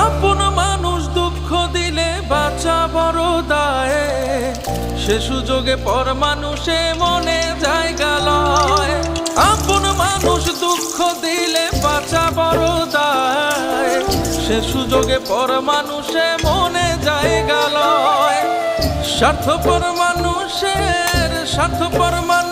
আপন মানুষ দুঃখ দিলে বাঁচা বড় দায়ে। সে সুযোগে পর মানুষে মনে জায়গা লয়। আপন মানুষ দুঃখ দিলে বাঁচা বড় দায়। সে সুযোগে পর মানুষে মনে জায়গা লয়। স্বার্থপর মানুষের স্বার্থপর মানুষের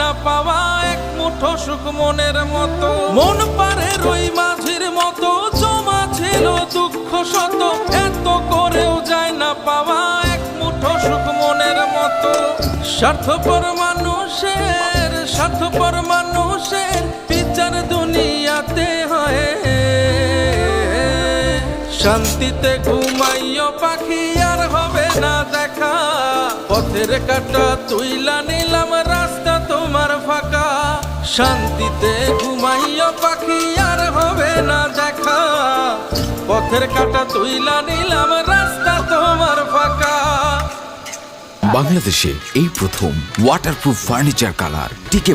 না পাওয়া এক মুঠো সুখ মনের মতো। মন পারে রই মাঝির মতো, জমা ছিল দুঃখ শত। এত করেও যায় না পাওয়া এক মুঠো সুখ মনের মতো। স্বার্থপর মানুষের স্বার্থপর মানুষের বিচার দুনিয়াতে হয়। শান্তিতে ঘুমাইও পাখি, আর হবে না দেখা। পথের কাটা তুইলা নিলাম শান্তিতে ঘুমাইয়া পাখি আর হবে না দেখা। পথের কাটা তুইলা নিলাম, রাস্তা তোমার ফাঁকা। বাংলাদেশে এই প্রথম ওয়াটারপ্রুফ ফার্নিচার কালার টিকে